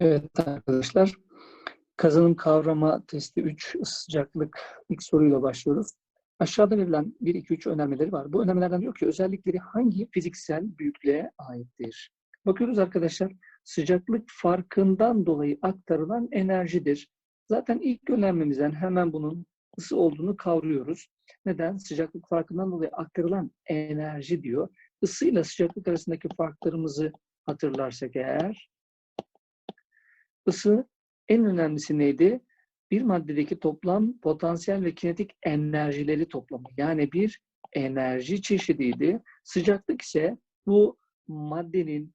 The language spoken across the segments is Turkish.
Evet arkadaşlar. Kazanım kavrama testi 3 sıcaklık ilk soruyla başlıyoruz. Aşağıda verilen 1, 2, 3 önermeleri var. Bu önermelerden diyor ki özellikleri hangi fiziksel büyüklüğe aittir? Bakıyoruz arkadaşlar. Sıcaklık farkından dolayı aktarılan enerjidir. Zaten ilk önermemizden hemen bunun ısı olduğunu kavruyoruz. Neden? Sıcaklık farkından dolayı aktarılan enerji diyor. Isıyla sıcaklık arasındaki farklarımızı hatırlarsak eğer ısı en önemlisi neydi? Bir maddedeki toplam potansiyel ve kinetik enerjileri toplamı. Yani bir enerji çeşidiydi. Sıcaklık ise bu maddenin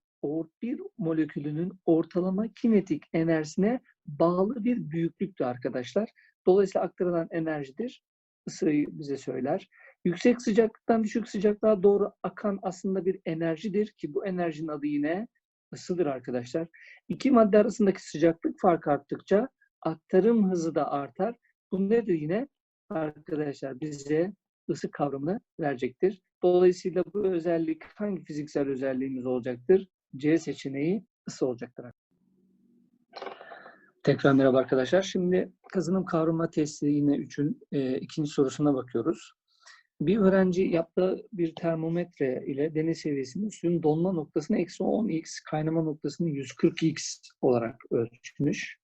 bir molekülünün ortalama kinetik enerjisine bağlı bir büyüklüktü arkadaşlar. Dolayısıyla aktarılan enerjidir. Isıyı bize söyler. Yüksek sıcaklıktan düşük sıcaklığa doğru akan aslında bir enerjidir ki bu enerjinin adı yine ısıdır arkadaşlar. İki madde arasındaki sıcaklık farkı arttıkça aktarım hızı da artar. Bu nedir yine? Arkadaşlar bize ısı kavramını verecektir. Dolayısıyla bu özellik hangi fiziksel özelliğimiz olacaktır? C seçeneği ısı olacaktır. Tekrar merhaba arkadaşlar. Şimdi kazanım kavrama testi yine 3'ün e, ikinci sorusuna bakıyoruz. Bir öğrenci yaptığı bir termometre ile deniz seviyesini suyun donma noktasını eksi 10x, kaynama noktasını 140x olarak ölçmüş.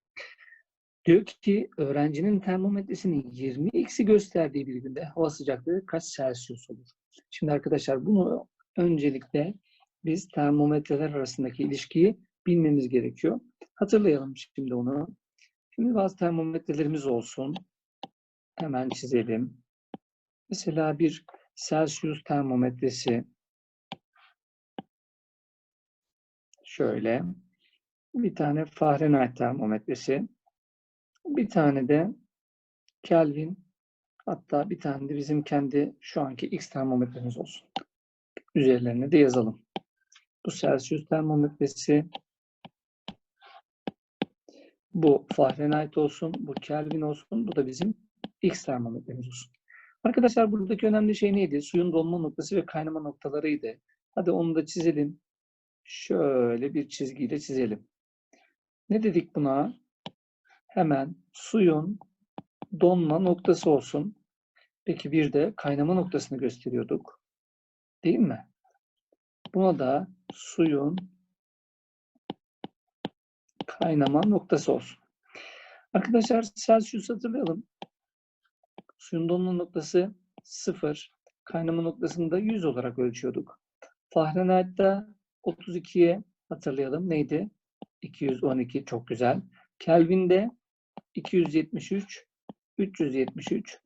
Diyor ki öğrencinin termometresinin 20x'i gösterdiği bir günde hava sıcaklığı kaç Celsius olur? Şimdi arkadaşlar bunu öncelikle biz termometreler arasındaki ilişkiyi bilmemiz gerekiyor. Hatırlayalım şimdi onu. Şimdi bazı termometrelerimiz olsun. Hemen çizelim. Mesela bir Celsius termometresi şöyle bir tane Fahrenheit termometresi bir tane de Kelvin hatta bir tane de bizim kendi şu anki X termometremiz olsun. Üzerlerine de yazalım. Bu Celsius termometresi bu Fahrenheit olsun, bu Kelvin olsun, bu da bizim X termometremiz olsun. Arkadaşlar buradaki önemli şey neydi? Suyun donma noktası ve kaynama noktalarıydı. Hadi onu da çizelim. Şöyle bir çizgiyle çizelim. Ne dedik buna? Hemen suyun donma noktası olsun. Peki bir de kaynama noktasını gösteriyorduk. Değil mi? Buna da suyun kaynama noktası olsun. Arkadaşlar Celsius hatırlayalım. Suyun donma noktası 0, kaynama noktasını da 100 olarak ölçüyorduk. Fahrenheit'ta 32'ye hatırlayalım. Neydi? 212 çok güzel. Kelvin'de 273, 373.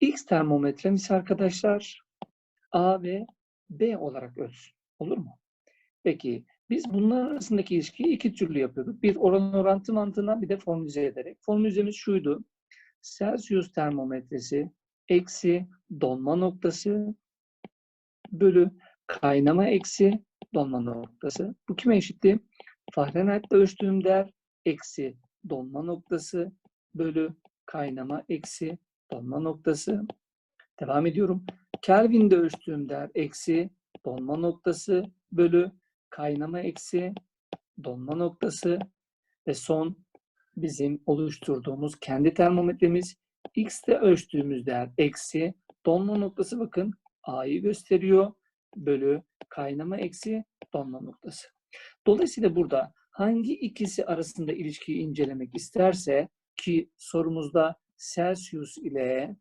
X termometremiz arkadaşlar A ve B olarak ölçsün. Olur mu? Peki biz bunlar arasındaki ilişkiyi iki türlü yapıyorduk. Bir oran orantı mantığından bir de formülize ederek. Formülizemiz şuydu. Celsius termometresi eksi donma noktası bölü kaynama eksi donma noktası. Bu kime eşitti? Fahrenheit'te ölçtüğüm değer eksi donma noktası bölü kaynama eksi donma noktası. Devam ediyorum. Kelvin'de ölçtüğüm değer eksi donma noktası bölü kaynama eksi donma noktası ve son bizim oluşturduğumuz kendi termometremiz x'te ölçtüğümüz değer eksi donma noktası bakın a'yı gösteriyor bölü kaynama eksi donma noktası. Dolayısıyla burada hangi ikisi arasında ilişkiyi incelemek isterse ki sorumuzda Celsius ile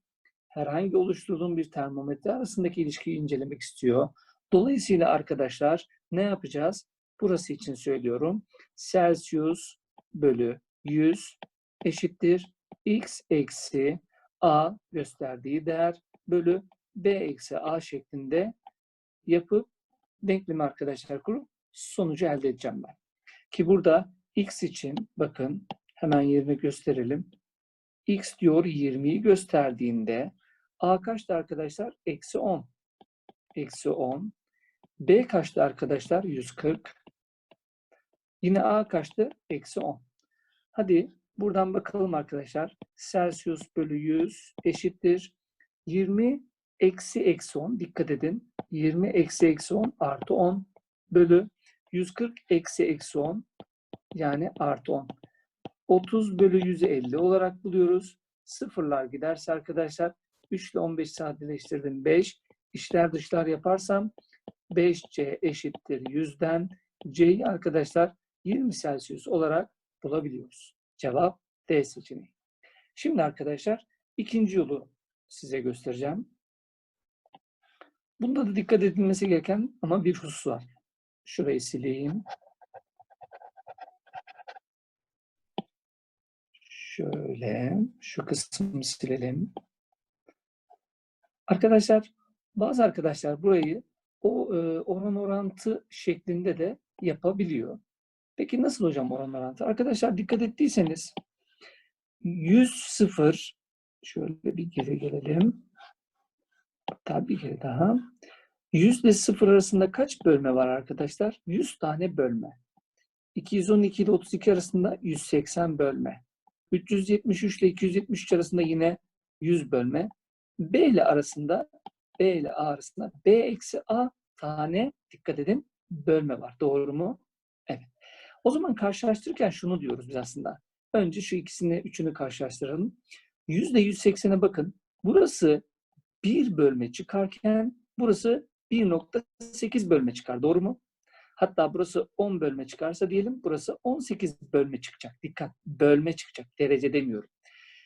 herhangi oluşturduğum bir termometre arasındaki ilişkiyi incelemek istiyor. Dolayısıyla arkadaşlar ne yapacağız? Burası için söylüyorum. Celsius bölü 100 eşittir x eksi a gösterdiği değer bölü b eksi a şeklinde yapıp denklemi arkadaşlar kurup sonucu elde edeceğim ben. Ki burada x için bakın hemen yerini gösterelim. x diyor 20'yi gösterdiğinde a kaçtı arkadaşlar? Eksi 10. Eksi 10. b kaçtı arkadaşlar? 140. Yine a kaçtı? Eksi 10. Hadi buradan bakalım arkadaşlar. Celsius bölü 100 eşittir. 20 eksi eksi 10. Dikkat edin. 20 eksi eksi 10 artı 10 bölü 140 eksi eksi 10 Yani artı 10. 30 bölü 100'ü 50 olarak buluyoruz. Sıfırlar giderse arkadaşlar 3 ile 15 sadeleştirdim 5. İşler dışlar yaparsam 5C eşittir 100'den C'yi arkadaşlar 20 Celsius olarak bulabiliyoruz. Cevap D seçeneği. Şimdi arkadaşlar ikinci yolu size göstereceğim. Bunda da dikkat edilmesi gereken ama bir husus var. Şurayı sileyim. Şöyle şu kısmı silelim. Arkadaşlar bazı arkadaşlar burayı o e, oran orantı şeklinde de yapabiliyor. Peki nasıl hocam oran orantı? Arkadaşlar dikkat ettiyseniz 100 0 şöyle bir geri gelelim. Hatta bir kere daha. 100 ile 0 arasında kaç bölme var arkadaşlar? 100 tane bölme. 212 ile 32 arasında 180 bölme. 373 ile 273 arasında yine 100 bölme. B ile arasında B ile A arasında B eksi A tane dikkat edin bölme var. Doğru mu? O zaman karşılaştırırken şunu diyoruz biz aslında. Önce şu ikisini, üçünü karşılaştıralım. Yüzde 180'e bakın. Burası bir bölme çıkarken burası 1.8 bölme çıkar. Doğru mu? Hatta burası 10 bölme çıkarsa diyelim burası 18 bölme çıkacak. Dikkat bölme çıkacak. Derece demiyorum.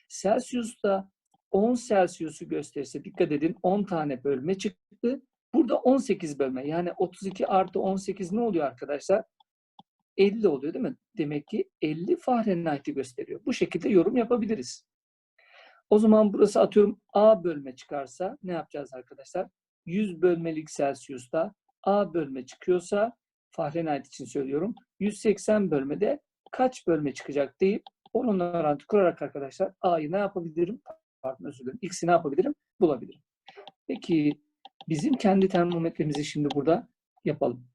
Celsius'ta 10 Celsius'u gösterirse dikkat edin 10 tane bölme çıktı. Burada 18 bölme yani 32 artı 18 ne oluyor arkadaşlar? 50 oluyor değil mi? Demek ki 50 Fahrenheit'i gösteriyor. Bu şekilde yorum yapabiliriz. O zaman burası atıyorum A bölme çıkarsa ne yapacağız arkadaşlar? 100 bölmelik Celsius'ta A bölme çıkıyorsa Fahrenheit için söylüyorum. 180 bölmede kaç bölme çıkacak deyip onun orantı kurarak arkadaşlar A'yı ne yapabilirim? Pardon özür dilerim. X'i ne yapabilirim? Bulabilirim. Peki bizim kendi termometremizi şimdi burada yapalım.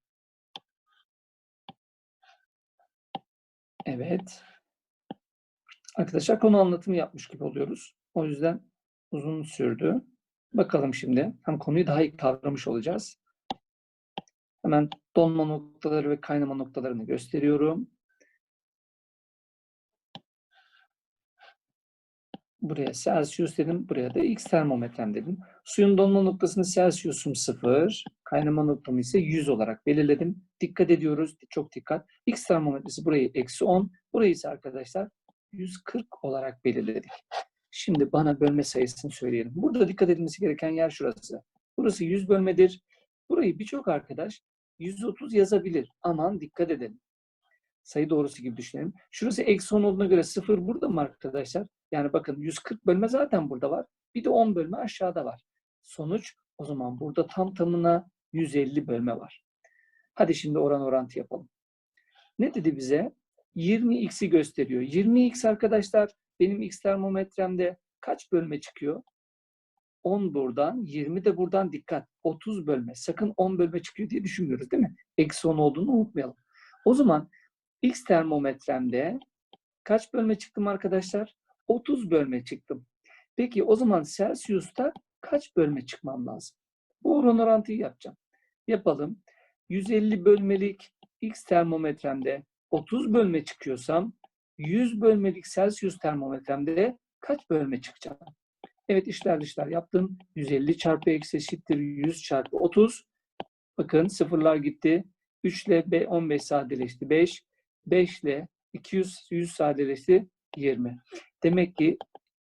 Evet. Arkadaşlar konu anlatımı yapmış gibi oluyoruz. O yüzden uzun sürdü. Bakalım şimdi. Hem konuyu daha iyi kavramış olacağız. Hemen donma noktaları ve kaynama noktalarını gösteriyorum. Buraya Celsius dedim. Buraya da X termometrem dedim. Suyun donma noktasını Celsius'um 0, kaynama noktamı ise 100 olarak belirledim. Dikkat ediyoruz. Çok dikkat. X termometresi burayı eksi 10. Burayı ise arkadaşlar 140 olarak belirledik. Şimdi bana bölme sayısını söyleyelim. Burada dikkat edilmesi gereken yer şurası. Burası 100 bölmedir. Burayı birçok arkadaş 130 yazabilir. Aman dikkat edelim. Sayı doğrusu gibi düşünelim. Şurası eksi 10 olduğuna göre 0 burada mı arkadaşlar? Yani bakın 140 bölme zaten burada var. Bir de 10 bölme aşağıda var. Sonuç o zaman burada tam tamına 150 bölme var. Hadi şimdi oran orantı yapalım. Ne dedi bize? 20x'i gösteriyor. 20x arkadaşlar benim x termometremde kaç bölme çıkıyor? 10 buradan, 20 de buradan dikkat. 30 bölme. Sakın 10 bölme çıkıyor diye düşünmüyoruz değil mi? Eksi 10 olduğunu unutmayalım. O zaman x termometremde kaç bölme çıktım arkadaşlar? 30 bölme çıktım. Peki o zaman Celsius'ta kaç bölme çıkmam lazım? Bu oran orantıyı yapacağım. Yapalım. 150 bölmelik x termometremde 30 bölme çıkıyorsam 100 bölmelik Celsius termometremde kaç bölme çıkacak? Evet işler dışlar yaptım. 150 çarpı eksi eşittir 100 çarpı 30. Bakın sıfırlar gitti. 3 ile 15 sadeleşti 5. 5 ile 200 100 sadeleşti 20. Demek ki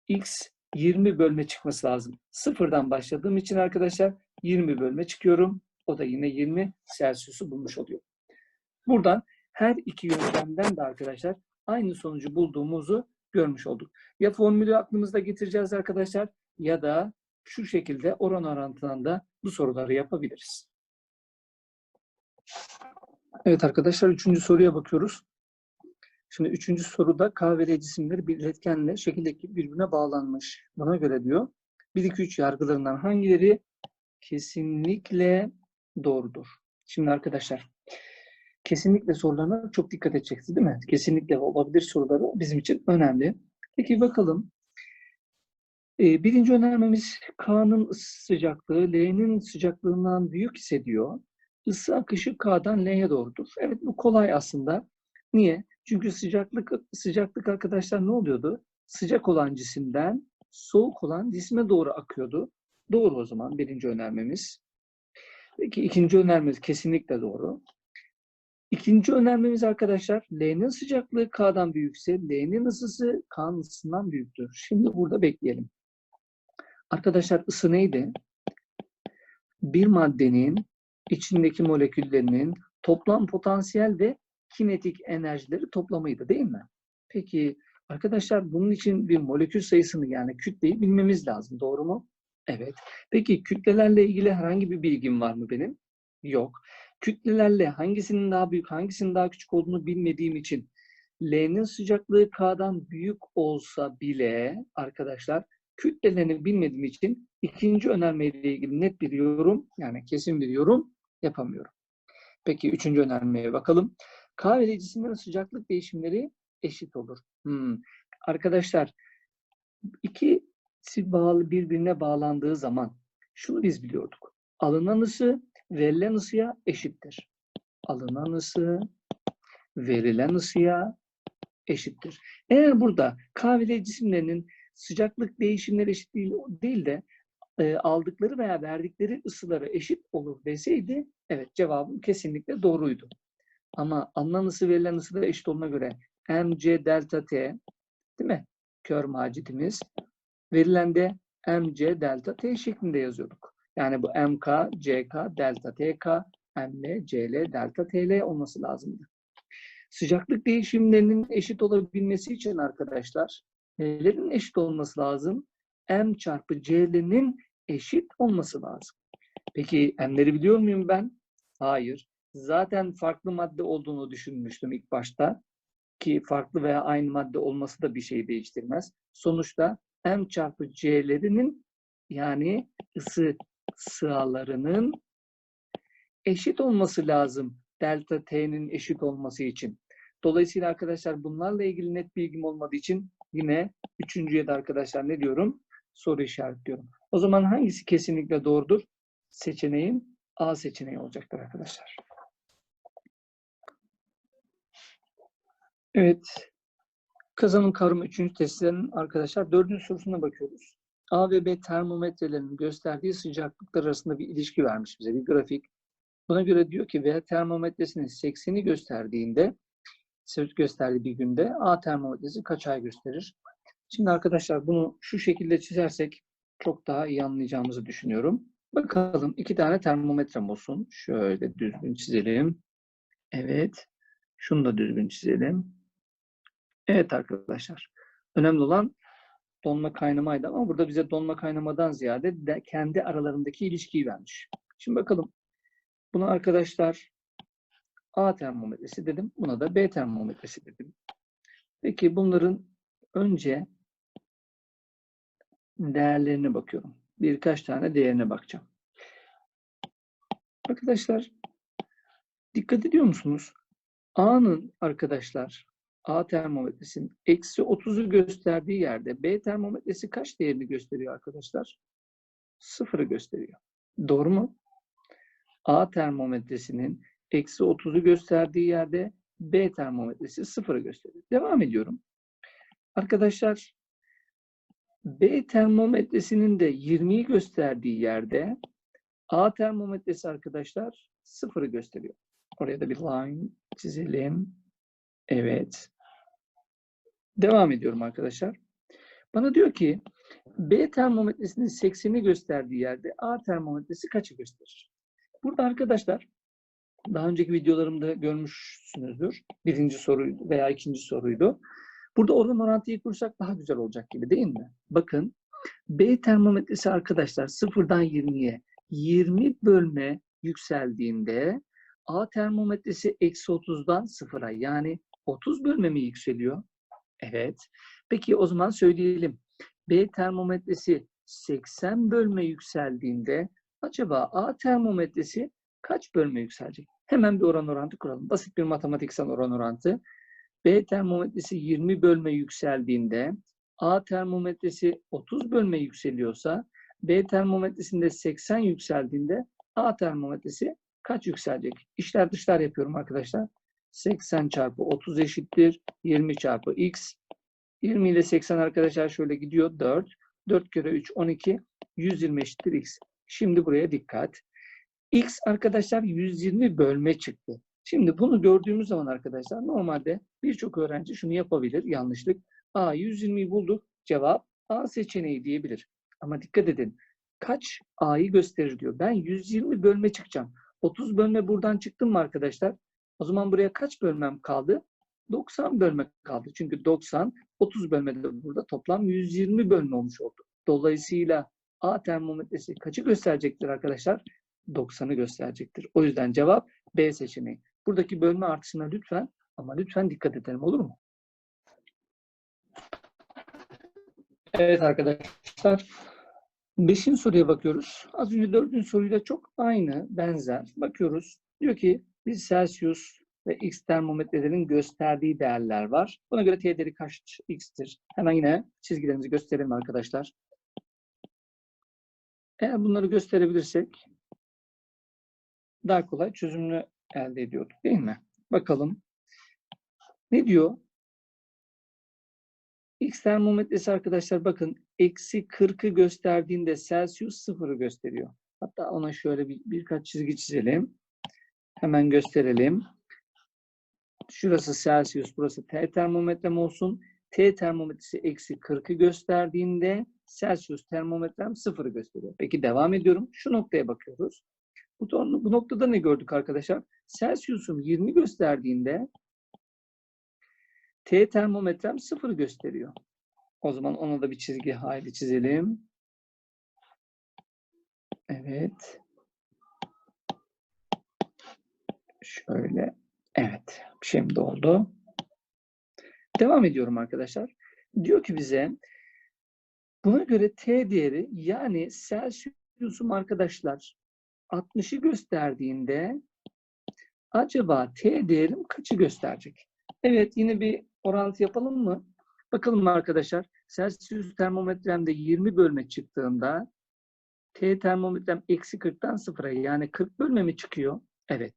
x 20 bölme çıkması lazım. Sıfırdan başladığım için arkadaşlar 20 bölme çıkıyorum. O da yine 20 Celsius'u bulmuş oluyor. Buradan her iki yöntemden de arkadaşlar aynı sonucu bulduğumuzu görmüş olduk. Ya formülü aklımızda getireceğiz arkadaşlar ya da şu şekilde oran orantından da bu soruları yapabiliriz. Evet arkadaşlar üçüncü soruya bakıyoruz. Şimdi üçüncü soruda K ve R cisimleri bir iletkenle şekildeki birbirine bağlanmış. Buna göre diyor 1, 2, 3 yargılarından hangileri kesinlikle doğrudur? Şimdi arkadaşlar kesinlikle sorularına çok dikkat edeceksiniz değil mi? Kesinlikle olabilir soruları bizim için önemli. Peki bakalım. Ee, birinci önermemiz K'nın sıcaklığı L'nin sıcaklığından büyük hissediyor. Isı akışı K'dan L'ye doğrudur. Evet bu kolay aslında. Niye? Çünkü sıcaklık sıcaklık arkadaşlar ne oluyordu? Sıcak olan cisimden soğuk olan cisme doğru akıyordu. Doğru o zaman birinci önermemiz. Peki ikinci önermemiz kesinlikle doğru. İkinci önermemiz arkadaşlar L'nin sıcaklığı K'dan büyükse L'nin ısısı K'nın ısısından büyüktür. Şimdi burada bekleyelim. Arkadaşlar ısı neydi? Bir maddenin içindeki moleküllerinin toplam potansiyel ve kinetik enerjileri toplamıydı değil mi? Peki arkadaşlar bunun için bir molekül sayısını yani kütleyi bilmemiz lazım. Doğru mu? Evet. Peki kütlelerle ilgili herhangi bir bilgim var mı benim? Yok. Kütlelerle hangisinin daha büyük, hangisinin daha küçük olduğunu bilmediğim için L'nin sıcaklığı K'dan büyük olsa bile arkadaşlar kütlelerini bilmediğim için ikinci önermeyle ilgili net bir yorum yani kesin bir yorum yapamıyorum. Peki üçüncü önermeye bakalım. K ve cisimlerin sıcaklık değişimleri eşit olur. Hmm. Arkadaşlar ikisi bağlı birbirine bağlandığı zaman şunu biz biliyorduk. Alınan ısı verilen ısıya eşittir. Alınan ısı verilen ısıya eşittir. Eğer burada K ve cisimlerinin sıcaklık değişimleri eşit değil, değil de e, aldıkları veya verdikleri ısıları eşit olur deseydi evet cevabım kesinlikle doğruydu. Ama alınan ısı verilen ısı da eşit olduğuna göre mc delta t değil mi? Kör macitimiz. Verilen de mc delta t şeklinde yazıyorduk. Yani bu mk, ck, delta tk, ml, cl, delta tl olması lazımdı. Sıcaklık değişimlerinin eşit olabilmesi için arkadaşlar nelerin eşit olması lazım? M çarpı C'linin eşit olması lazım. Peki M'leri biliyor muyum ben? Hayır. Zaten farklı madde olduğunu düşünmüştüm ilk başta. Ki farklı veya aynı madde olması da bir şey değiştirmez. Sonuçta M çarpı C'lerinin yani ısı sıralarının eşit olması lazım. Delta T'nin eşit olması için. Dolayısıyla arkadaşlar bunlarla ilgili net bilgim olmadığı için yine üçüncüye de arkadaşlar ne diyorum? Soru işaretliyorum. O zaman hangisi kesinlikle doğrudur? Seçeneğim A seçeneği olacaktır arkadaşlar. Evet. Kazanım kavramı 3. testlerin arkadaşlar 4. sorusuna bakıyoruz. A ve B termometrelerinin gösterdiği sıcaklıklar arasında bir ilişki vermiş bize, bir grafik. Buna göre diyor ki V termometresinin 80'i gösterdiğinde gösterdiği bir günde A termometresi kaç ay gösterir? Şimdi arkadaşlar bunu şu şekilde çizersek çok daha iyi anlayacağımızı düşünüyorum. Bakalım iki tane termometrem olsun. Şöyle düzgün çizelim. Evet. Şunu da düzgün çizelim. Evet arkadaşlar. Önemli olan donma kaynamaydı ama burada bize donma kaynamadan ziyade de kendi aralarındaki ilişkiyi vermiş. Şimdi bakalım. Bunu arkadaşlar A termometresi dedim. Buna da B termometresi dedim. Peki bunların önce değerlerine bakıyorum. Birkaç tane değerine bakacağım. Arkadaşlar dikkat ediyor musunuz? A'nın arkadaşlar A termometresinin eksi 30'u gösterdiği yerde B termometresi kaç değerini gösteriyor arkadaşlar? Sıfırı gösteriyor. Doğru mu? A termometresinin eksi 30'u gösterdiği yerde B termometresi sıfırı gösteriyor. Devam ediyorum. Arkadaşlar B termometresinin de 20'yi gösterdiği yerde A termometresi arkadaşlar sıfırı gösteriyor. Oraya da bir line çizelim. Evet. Devam ediyorum arkadaşlar. Bana diyor ki B termometresinin 80'i gösterdiği yerde A termometresi kaçı gösterir? Burada arkadaşlar daha önceki videolarımda görmüşsünüzdür. Birinci soruydu veya ikinci soruydu. Burada oran orantıyı kursak daha güzel olacak gibi değil mi? Bakın B termometresi arkadaşlar sıfırdan 20'ye 20 bölme yükseldiğinde A termometresi eksi 30'dan sıfıra yani 30 bölme mi yükseliyor? Evet. Peki o zaman söyleyelim. B termometresi 80 bölme yükseldiğinde acaba A termometresi kaç bölme yükselecek? Hemen bir oran orantı kuralım. Basit bir matematiksel oran orantı. B termometresi 20 bölme yükseldiğinde A termometresi 30 bölme yükseliyorsa B termometresinde 80 yükseldiğinde A termometresi kaç yükselecek? İşler dışlar yapıyorum arkadaşlar. 80 çarpı 30 eşittir 20 çarpı x. 20 ile 80 arkadaşlar şöyle gidiyor 4. 4 kere 3 12. 120 eşittir x. Şimdi buraya dikkat. x arkadaşlar 120 bölme çıktı. Şimdi bunu gördüğümüz zaman arkadaşlar normalde birçok öğrenci şunu yapabilir yanlışlık. A 120'yi bulduk. Cevap A seçeneği diyebilir. Ama dikkat edin. Kaç A'yı gösterir diyor. Ben 120 bölme çıkacağım. 30 bölme buradan çıktım mı arkadaşlar? O zaman buraya kaç bölmem kaldı? 90 bölme kaldı. Çünkü 90, 30 bölmede burada toplam 120 bölme olmuş oldu. Dolayısıyla A termometresi kaçı gösterecektir arkadaşlar? 90'ı gösterecektir. O yüzden cevap B seçeneği. Buradaki bölme artışına lütfen ama lütfen dikkat edelim olur mu? Evet arkadaşlar. Beşinci soruya bakıyoruz. Az önce dördüncü soruyla çok aynı, benzer. Bakıyoruz. Diyor ki bir Celsius ve X termometrelerin gösterdiği değerler var. Buna göre T değeri kaç X'tir? Hemen yine çizgilerimizi gösterelim arkadaşlar. Eğer bunları gösterebilirsek daha kolay çözümünü elde ediyorduk değil mi? Bakalım. Ne diyor? X termometresi arkadaşlar bakın eksi 40'ı gösterdiğinde Celsius sıfırı gösteriyor. Hatta ona şöyle bir, birkaç çizgi çizelim. Hemen gösterelim. Şurası Celsius, burası T termometrem olsun. T termometresi eksi 40'ı gösterdiğinde Celsius termometrem sıfırı gösteriyor. Peki devam ediyorum. Şu noktaya bakıyoruz. Bu, bu noktada ne gördük arkadaşlar? Celsius'um 20 gösterdiğinde T termometrem sıfır gösteriyor. O zaman ona da bir çizgi hayli çizelim. Evet. Şöyle. Evet. Şimdi oldu. Devam ediyorum arkadaşlar. Diyor ki bize buna göre T değeri yani Celsius'um arkadaşlar 60'ı gösterdiğinde acaba T değerim kaçı gösterecek? Evet yine bir orantı yapalım mı? Bakalım arkadaşlar. Celsius termometremde 20 bölme çıktığında T termometrem eksi 40'tan sıfıra yani 40 bölme mi çıkıyor? Evet.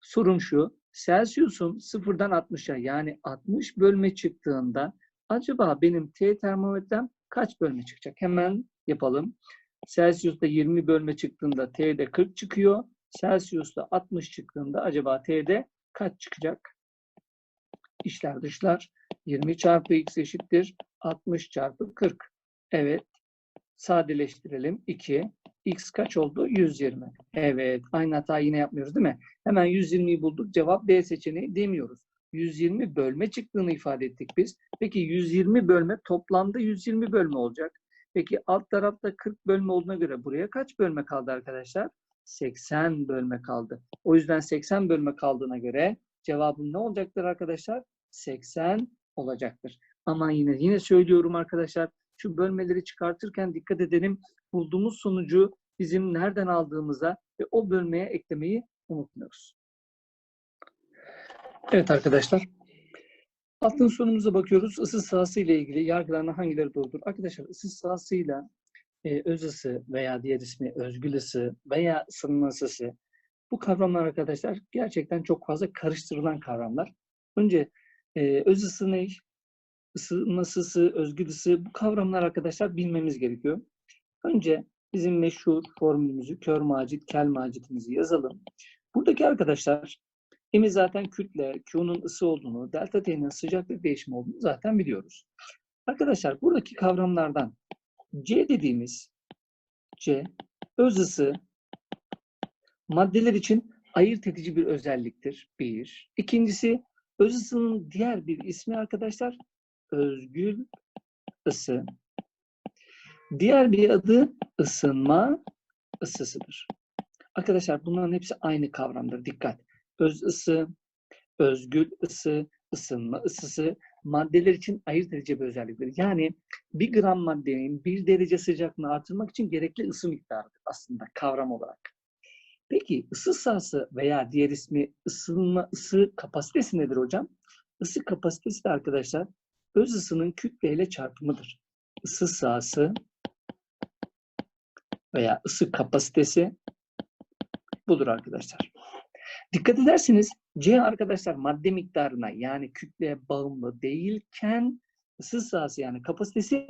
Sorun şu. Celsius'um sıfırdan 60'a yani 60 bölme çıktığında acaba benim T termometrem kaç bölme çıkacak? Hemen yapalım. Celsius'ta 20 bölme çıktığında T'de 40 çıkıyor. Celsius'ta 60 çıktığında acaba T'de kaç çıkacak? İşler dışlar 20 çarpı x eşittir 60 çarpı 40. Evet. Sadeleştirelim. 2. X kaç oldu? 120. Evet. Aynı hata yine yapmıyoruz değil mi? Hemen 120'yi bulduk. Cevap D seçeneği demiyoruz. 120 bölme çıktığını ifade ettik biz. Peki 120 bölme toplamda 120 bölme olacak. Peki alt tarafta 40 bölme olduğuna göre buraya kaç bölme kaldı arkadaşlar? 80 bölme kaldı. O yüzden 80 bölme kaldığına göre cevabım ne olacaktır arkadaşlar? 80 olacaktır. Ama yine yine söylüyorum arkadaşlar şu bölmeleri çıkartırken dikkat edelim. Bulduğumuz sonucu bizim nereden aldığımıza ve o bölmeye eklemeyi unutmuyoruz. Evet arkadaşlar. Altın sorumuza bakıyoruz. Isı sahası ile ilgili yargılarına hangileri doğrudur? Arkadaşlar ısı sahasıyla e, öz ısı veya diğer ismi özgül ısı veya ısınma ısısı bu kavramlar arkadaşlar gerçekten çok fazla karıştırılan kavramlar. Önce e, öz ısı ne? Isınma ısısı, bu kavramlar arkadaşlar bilmemiz gerekiyor. Önce bizim meşhur formülümüzü kör macit, kel macitimizi yazalım. Buradaki arkadaşlar Emi zaten kütle, Q'nun ısı olduğunu, delta T'nin sıcaklık değişimi olduğunu zaten biliyoruz. Arkadaşlar buradaki kavramlardan C dediğimiz C, öz ısı maddeler için ayırt edici bir özelliktir. Bir. İkincisi öz ısının diğer bir ismi arkadaşlar özgül ısı. Diğer bir adı ısınma ısısıdır. Arkadaşlar bunların hepsi aynı kavramdır. Dikkat. Öz ısı, özgül ısı, ısınma ısısı maddeler için ayırt edici bir özelliktir. Yani bir gram maddenin bir derece sıcaklığını artırmak için gerekli ısı miktarıdır aslında kavram olarak. Peki ısı sahası veya diğer ismi ısınma ısı kapasitesi nedir hocam? Isı kapasitesi de arkadaşlar öz ısının kütleyle çarpımıdır. Isı sahası veya ısı kapasitesi budur arkadaşlar. Dikkat ederseniz C arkadaşlar madde miktarına yani kütleye bağımlı değilken ısı sahası yani kapasitesi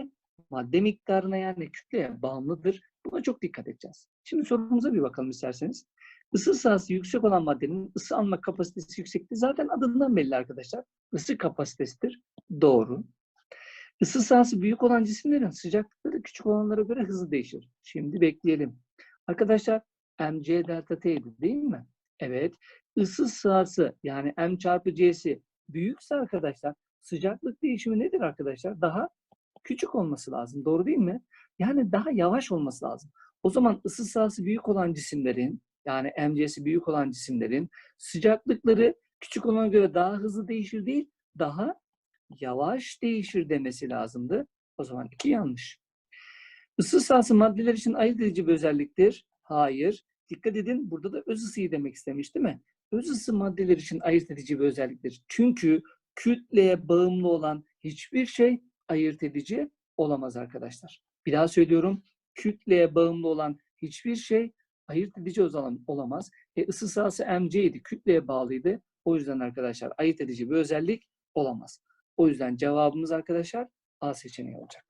madde miktarına yani kütleye bağımlıdır. Buna çok dikkat edeceğiz. Şimdi sorumuza bir bakalım isterseniz. Isı sahası yüksek olan maddenin ısı alma kapasitesi yüksektir. Zaten adından belli arkadaşlar. Isı kapasitesidir. Doğru. Isı sahası büyük olan cisimlerin sıcaklıkları küçük olanlara göre hızlı değişir. Şimdi bekleyelim. Arkadaşlar mc delta t'ydi değil mi? Evet. Isı sahası yani m çarpı c'si büyükse arkadaşlar sıcaklık değişimi nedir arkadaşlar? Daha küçük olması lazım. Doğru değil mi? Yani daha yavaş olması lazım. O zaman ısı sahası büyük olan cisimlerin yani mc'si büyük olan cisimlerin sıcaklıkları küçük olana göre daha hızlı değişir değil, daha yavaş değişir demesi lazımdı. O zaman iki yanlış. Isı sahası maddeler için ayırt edici bir özelliktir. Hayır. Dikkat edin burada da öz ısıyı demek istemiş değil mi? Öz ısı maddeler için ayırt edici bir özelliktir. Çünkü kütleye bağımlı olan hiçbir şey ayırt edici olamaz arkadaşlar. Bir daha söylüyorum. Kütleye bağımlı olan hiçbir şey ayırt edici olamaz. E, ısı sahası mc idi. Kütleye bağlıydı. O yüzden arkadaşlar ayırt edici bir özellik olamaz. O yüzden cevabımız arkadaşlar A seçeneği olacak.